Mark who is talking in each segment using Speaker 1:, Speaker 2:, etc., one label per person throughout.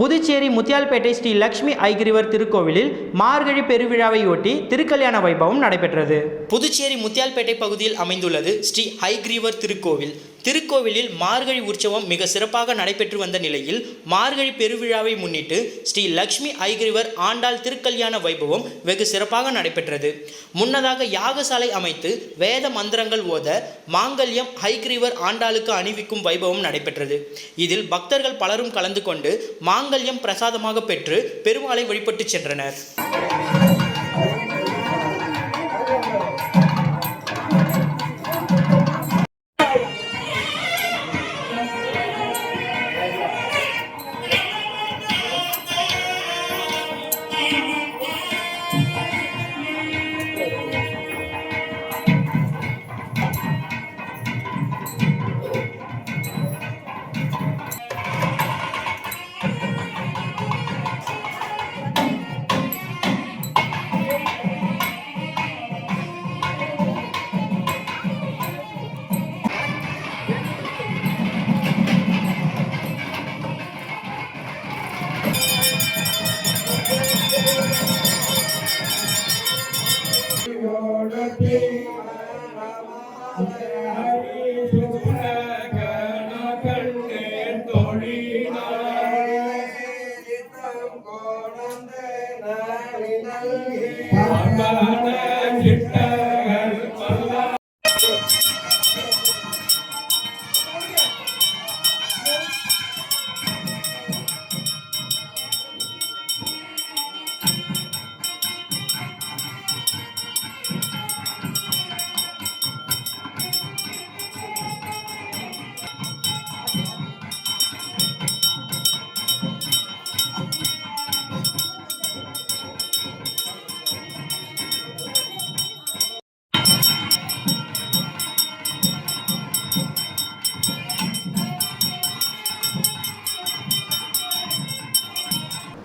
Speaker 1: புதுச்சேரி முத்தியால்பேட்டை ஸ்ரீ லக்ஷ்மி ஐகிரிவர் திருக்கோவிலில் மார்கழி பெருவிழாவையொட்டி திருக்கல்யாண வைபவம் நடைபெற்றது. புதுச்சேரி முத்தியால்பேட்டை பகுதியில் அமைந்துள்ளது ஸ்ரீ ஐகிரிவர் திருக்கோவில். திருக்கோவிலில் மார்கழி உற்சவம் மிக சிறப்பாக நடைபெற்று வந்த நிலையில் மார்கழி பெருவிழாவை முன்னிட்டு ஸ்ரீ லக்ஷ்மி ஐகிரிவர் ஆண்டாள் திருக்கல்யாண வைபவம் வெகு சிறப்பாக நடைபெற்றது. முன்னதாக யாகசாலை அமைத்து வேத மந்திரங்கள் ஓத மாங்கல்யம் ஹைகிரீவர் ஆண்டாளுக்கு அணிவிக்கும் வைபவம் நடைபெற்றது. இதில் பக்தர்கள் பலரும் கலந்து கொண்டு மாங்கல்யம் பிரசாதமாக பெற்று பெருமாளை வழிபட்டு சென்றனர்.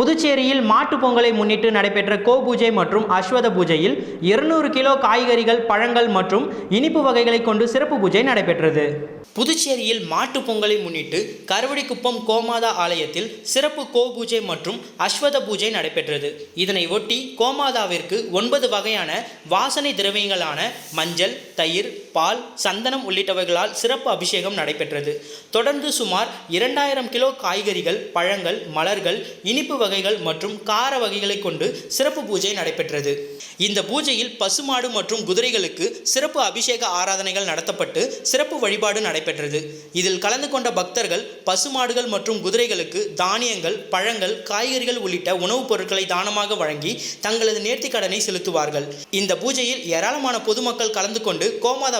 Speaker 1: புதுச்சேரியில் மாட்டுப் பொங்கலை முன்னிட்டு நடைபெற்ற கோ பூஜை மற்றும் அஸ்வத பூஜையில் இருநூறு கிலோ காய்கறிகள் பழங்கள் மற்றும் இனிப்பு வகைகளை கொண்டு சிறப்பு பூஜை நடைபெற்றது. புதுச்சேரியில் மாட்டுப் பொங்கலை முன்னிட்டு கருவடிக்குப்பம் கோமாதா ஆலயத்தில் சிறப்பு கோ பூஜை மற்றும் அஸ்வத பூஜை நடைபெற்றது. இதனை ஒட்டி கோமாதாவிற்கு ஒன்பது வகையான வாசனை திரவியங்களான மஞ்சள் தயிர் பால் சந்தனம் உள்ளிட்டவைகளால் சிறப்பு அபிஷேகம் நடைபெற்றது. தொடர்ந்து சுமார் இரண்டாயிரம் கிலோ காய்கறிகள் பழங்கள் மலர்கள் இனிப்பு வகைகள் மற்றும் கார வகைகளை கொண்டு சிறப்பு பூஜை நடைபெற்றது. இந்த பூஜையில் பசுமாடு மற்றும் குதிரைகளுக்கு சிறப்பு அபிஷேக ஆராதனைகள் நடத்தப்பட்டு சிறப்பு வழிபாடு நடைபெற்றது. இதில் கலந்து கொண்ட பக்தர்கள் பசுமாடுகள் மற்றும் குதிரைகளுக்கு தானியங்கள் பழங்கள் காய்கறிகள் உள்ளிட்ட உணவுப் பொருட்களை தானமாக வழங்கி தங்களது நேர்த்திக் கடனை செலுத்துவார்கள். இந்த பூஜையில் ஏராளமான பொதுமக்கள் கலந்து கொண்டு
Speaker 2: கோமாதா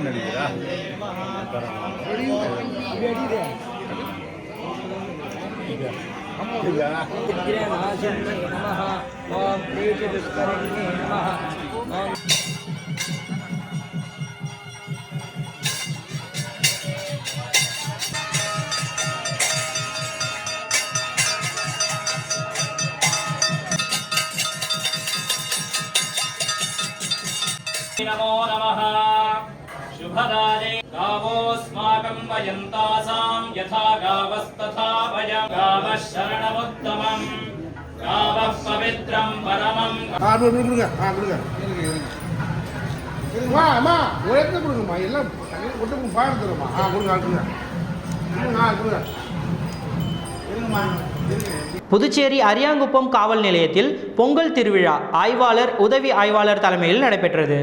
Speaker 2: हिरण्मयै नमः ॐ रागयै नमः ॐ दिव्यै नमः ॐ दिव्यै नमः ॐ दीप्तायै नमः सम्भदाये गावोऽस्माकम् वयम् तासाम् यथा गावस्तथा वयम् गावः शरणमुत्तमम् गावः
Speaker 3: पवित्रम् परमम् அம்மா உழைத்து எல்லாம்
Speaker 1: புதுச்சேரி அரியாங்குப்பம் காவல் நிலையத்தில் பொங்கல் திருவிழா ஆய்வாளர் உதவி ஆய்வாளர் தலைமையில் நடைபெற்றது.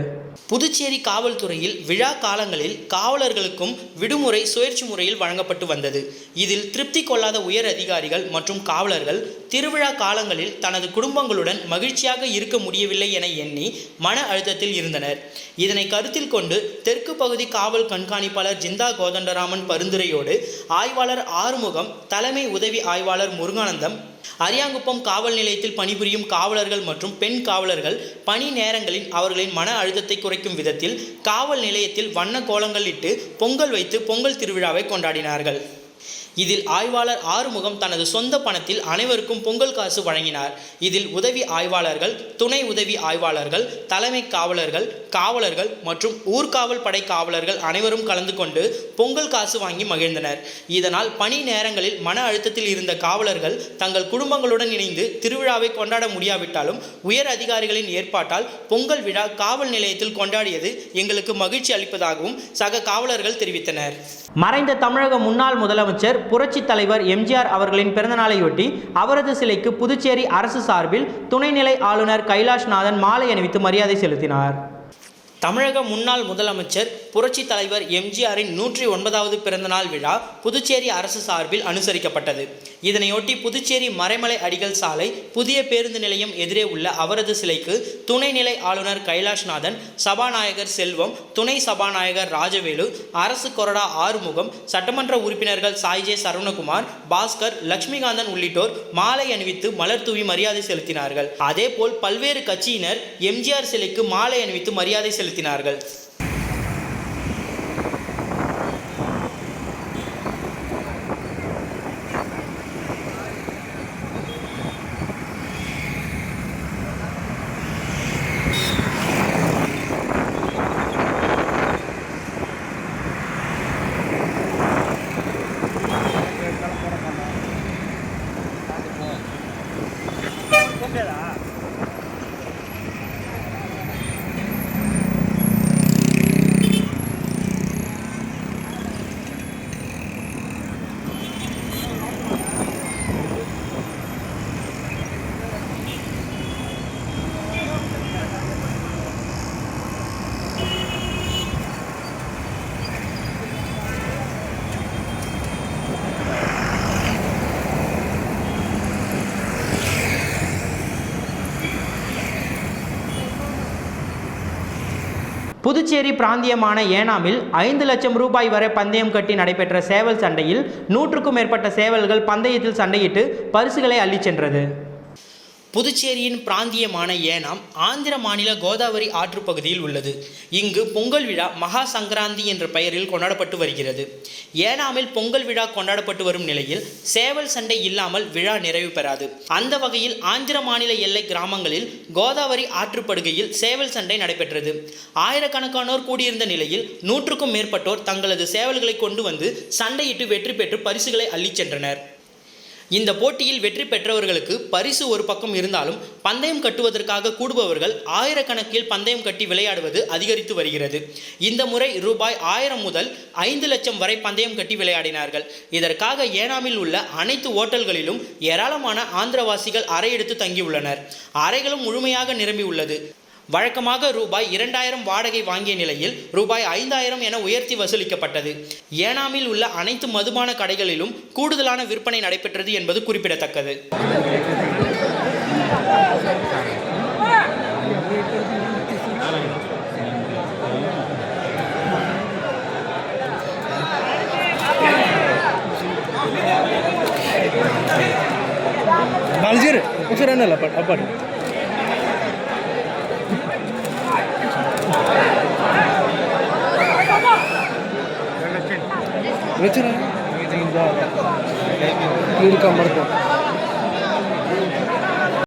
Speaker 1: புதுச்சேரி காவல்துறையில் விழா காலங்களில் காவலர்களுக்கும் விடுமுறை சுழற்சி முறையில் வழங்கப்பட்டு வந்தது. இதில் திருப்தி கொள்ளாத உயர் அதிகாரிகள் மற்றும் காவலர்கள் திருவிழா காலங்களில் தனது குடும்பங்களுடன் மகிழ்ச்சியாக இருக்க முடியவில்லை என எண்ணி மன அழுத்தத்தில் இருந்தனர். இதனை கருத்தில் கொண்டு தெற்கு பகுதி காவல் கண்காணிப்பாளர் ஜிந்தா கோதண்டராமன் பரிந்துரையோடு ஆய்வாளர் ஆறுமுகம் தலைமை உதவி ஆய்வாளர் முருகானந்தம் அரியாங்குப்பம் காவல் நிலையத்தில் பணிபுரியும் காவலர்கள் மற்றும் பெண் காவலர்கள் பணி நேரங்களில் அவர்களின் மன அழுத்தத்தை குறைக்கும் விதத்தில் காவல் நிலையத்தில் வண்ண கோலங்கள் இட்டு பொங்கல் வைத்து பொங்கல் திருவிழாவை கொண்டாடினார்கள். இதில் ஆய்வாளர் ஆறுமுகம் தனது சொந்த பணத்தில் அனைவருக்கும் பொங்கல் காசு வழங்கினார். இதில் உதவி ஆய்வாளர்கள் துணை உதவி ஆய்வாளர்கள் தலைமை காவலர்கள் காவலர்கள் மற்றும் ஊர்காவல் படை காவலர்கள் அனைவரும் கலந்து கொண்டு பொங்கல் காசு வாங்கி மகிழ்ந்தனர். இதனால் பணி நேரங்களில் மன அழுத்தத்தில் இருந்த காவலர்கள் தங்கள் குடும்பங்களுடன் இணைந்து திருவிழாவை கொண்டாட முடியாவிட்டாலும் உயர் அதிகாரிகளின் ஏற்பாட்டால் பொங்கல் விழா காவல் நிலையத்தில் கொண்டாடியது எங்களுக்கு மகிழ்ச்சி அளிப்பதாகவும் சக காவலர்கள் தெரிவித்தனர். மறைந்த தமிழக முன்னாள் முதலமைச்சர் புரட்சி தலைவர் எம்ஜிஆர் அவர்களின் பிறந்தநாளையொட்டி அவரது சிலைக்கு புதுச்சேரி அரசு சார்பில் துணைநிலை ஆளுநர் கைலாஷ்நாதன் மாலை அணிவித்து மரியாதை செலுத்தினார். தமிழக முன்னாள் முதலமைச்சர் புரட்சி தலைவர் எம்ஜிஆரின் நூற்றி ஒன்பதாவது பிறந்தநாள் விழா புதுச்சேரி அரசு சார்பில் அனுசரிக்கப்பட்டது. இதனையொட்டி புதுச்சேரி மறைமலை அடிகள் சாலை புதிய பேருந்து நிலையம் எதிரே உள்ள அவரது சிலைக்கு துணைநிலை ஆளுநர் கைலாஷ்நாதன் சபாநாயகர் செல்வம் துணை சபாநாயகர் ராஜவேலு அரசு கொறடா ஆறுமுகம் சட்டமன்ற உறுப்பினர்கள் சாய்ஜே சரவணகுமார் பாஸ்கர் லட்சுமிகாந்தன் உள்ளிட்டோர் மாலை அணிவித்து மலர் தூவி மரியாதை செலுத்தினார்கள். அதேபோல் பல்வேறு கட்சியினர் எம்ஜிஆர் சிலைக்கு மாலை அணிவித்து மரியாதை செலுத்தினார்கள். 这边来。புதுச்சேரி பிராந்தியமான ஏனாமில் ஐந்து லட்சம் ரூபாய் வரை பந்தயம் கட்டி நடைபெற்ற சேவல் சண்டையில் நூற்றுக்கும் மேற்பட்ட சேவல்கள் பந்தயத்தில் சண்டையிட்டு பரிசுகளை அள்ளிச் சென்றது. புதுச்சேரியின் பிராந்தியமான ஏனாம் ஆந்திர மாநில கோதாவரி ஆற்று பகுதியில் உள்ளது. இங்கு பொங்கல் விழா மகா சங்கராந்தி என்ற பெயரில் கொண்டாடப்பட்டு வருகிறது. ஏனாமில் பொங்கல் விழா கொண்டாடப்பட்டு வரும் நிலையில் சேவல் சண்டை இல்லாமல் விழா நிறைவு பெறாது. அந்த வகையில் ஆந்திர மாநில எல்லை கிராமங்களில் கோதாவரி ஆற்றுப்படுகையில் சேவல் சண்டை நடைபெற்றது. ஆயிரக்கணக்கானோர் கூடியிருந்த நிலையில் நூற்றுக்கும் மேற்பட்டோர் தங்களது சேவல்களை கொண்டு வந்து சண்டையிட்டு வெற்றி பெற்று பரிசுகளை அள்ளிச் சென்றனர். இந்த போட்டியில் வெற்றி பெற்றவர்களுக்கு பரிசு ஒரு பக்கம் இருந்தாலும் பந்தயம் கட்டுவதற்காக கூடுபவர்கள் ஆயிரக்கணக்கில் பந்தயம் கட்டி விளையாடுவது அதிகரித்து வருகிறது. இந்த முறை ரூபாய் ஆயிரம் முதல் ஐந்து லட்சம் வரை பந்தயம் கட்டி விளையாடினார்கள். இதற்காக ஏனாமில் உள்ள அனைத்து ஓட்டல்களிலும் ஏராளமான ஆந்திரவாசிகள் அறையெடுத்து தங்கியுள்ளனர். அறைகளும் முழுமையாக நிரம்பியுள்ளது. வழக்கமாக ரூபாய் இரண்டாயிரம் வாடகை வாங்கிய நிலையில் ரூபாய் ஐந்தாயிரம் என உயர்த்தி வசூலிக்கப்பட்டது ஏனாமில் உள்ள அனைத்து மதுபான கடைகளிலும் கூடுதலான விற்பனை நடைபெற்றது என்பது குறிப்பிடத்தக்கது
Speaker 4: Baljer, usah nala apa? வச்சுருங்க இருக்கா மறுக்கும்